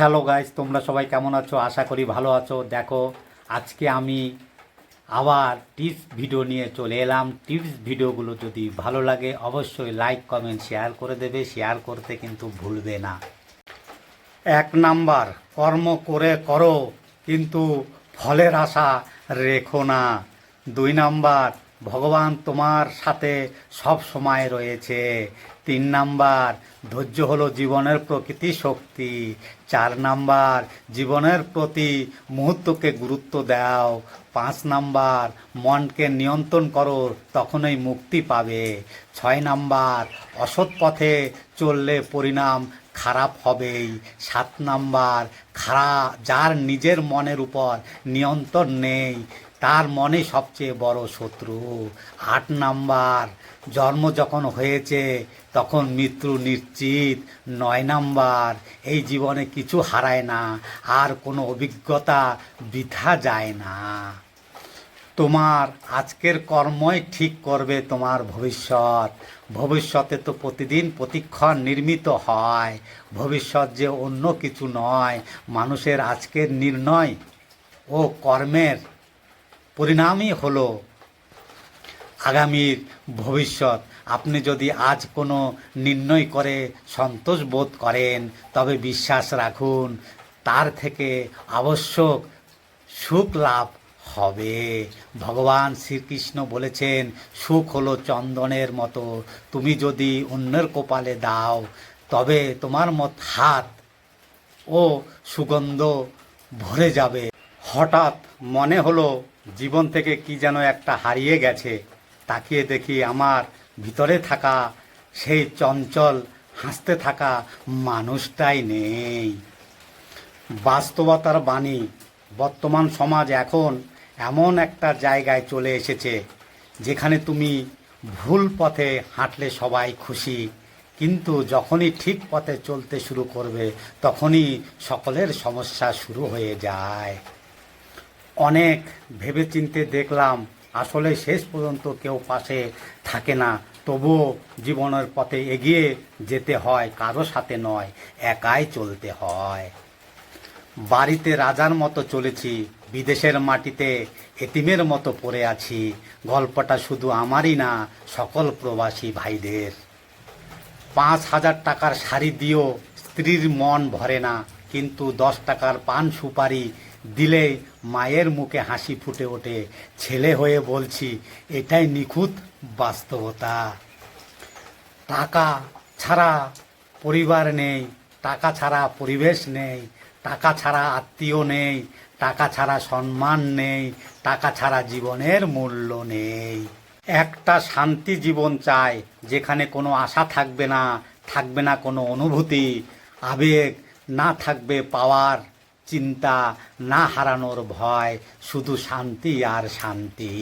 Hello guys, তোমরা সবাই কেমন আছো? আশা করি ভালো আছো। দেখো, আজকে আমি আবার টিপস ভিডিও নিয়ে চলে এলাম। টিপস ভিডিওগুলো যদি ভালো লাগে, অবশ্যই লাইক কমেন্ট শেয়ার করে দেবে। শেয়ার করতে কিন্তু ভুলবে না। এক নাম্বার, কর্ম করে করো, কিন্তু ফলের আশা রেখো না। দুই নাম্বার ভগবান তোমার সাথে সব সময় রয়েছে। তিন নাম্বার, ধৈর্য হলো জীবনের প্রকৃতি শক্তি। চার নাম্বার, জীবনের প্রতি মুহূর্তকে গুরুত্ব দাও। পাঁচ নাম্বার, মনকে নিয়ন্ত্রণ করো, তখনই মুক্তি পাবে। ছয় নাম্বার, অসৎ পথে চললে পরিণাম খারাপ হবেই। সাত নাম্বার খারাপ যার নিজের মনের উপর নিয়ন্ত্রণ নেই। তার মনে সবচেয়ে বড় শত্রু। আট নাম্বার, জন্ম যখন হয়েছে, তখন মৃত্যু নিশ্চিত। নয় নাম্বার, এই জীবনে কিছু হারায় না, আর কোনো অভিজ্ঞতা বৃথা যায় না। তোমার আজকের কর্মই ঠিক করবে তোমার ভবিষ্যৎ। ভবিষ্যতে তো প্রতিদিন প্রতিক্ষণ নির্মিত হয়। ভবিষ্যৎ যে অন্য কিছু নয়, মানুষের আজকের নির্ণয় ও কর্মের পরিণামই হলো আগামীর ভবিষ্যৎ। আপনি যদি আজ কোনো নির্ণয় করে সন্তোষ বোধ করেন, তবে বিশ্বাস রাখুন, তার থেকে আবশ্যক সুখ লাভ হবে। ভগবান শ্রীকৃষ্ণ বলেছেন, সুখ হলো চন্দনের মতো। তুমি যদি অন্যের কপালে দাও, তবে তোমার মত হাত ও সুগন্ধ ভরে যাবে। হঠাৎ মনে হলো জীবন থেকে কি যেন একটা হারিয়ে গেছে, তাকিয়ে দেখি আমার ভিতরে থাকা সেই চঞ্চল, হাসতে থাকা মানুষটাই নেই। বাস্তবতার বাণী, বর্তমান সমাজ এখন এমন একটা জায়গায় চলে এসেছে, যেখানে তুমি ভুল পথে হাঁটলে সবাই খুশি, কিন্তু যখনই ঠিক পথে চলতে শুরু করবে, তখনই সকলের সমস্যা শুরু হয়ে যায়। অনেক ভেবেচিন্তে দেখলাম আসলে শেষ পর্যন্ত কেউ পাশে থাকে না। তবুও জীবনের পথে এগিয়ে যেতে হয়, কারও সাথে নয়, একাই চলতে হয়। বাড়িতে রাজার মতো চলেছি, বিদেশের মাটিতে এতিমের মতো পড়ে আছি। গল্পটা শুধু আমারই না, সকল প্রবাসী ভাইদের। পাঁচ হাজার টাকার শাড়ি দিয়েও স্ত্রীর মন ভরে না, কিন্তু দশ টাকার পান সুপারি দিলে মায়ের মুখে হাসি ফুটে ওঠে। ছেলে হয়ে বলছি, এটাই নিখুঁত বাস্তবতা। টাকা ছাড়া পরিবার নেই, টাকা ছাড়া পরিবেশ নেই, টাকা ছাড়া আত্মীয় নেই, টাকা ছাড়া সম্মান নেই, টাকা ছাড়া জীবনের মূল্য নেই। একটা শান্তি জীবন চাই, যেখানে কোনো আশা থাকবে না থাকবে না কোনো অনুভূতি, আবেগ না থাকবে পাওয়ার। চিন্তা না হারানোর ভয় শুধু শান্তি আর শান্তি।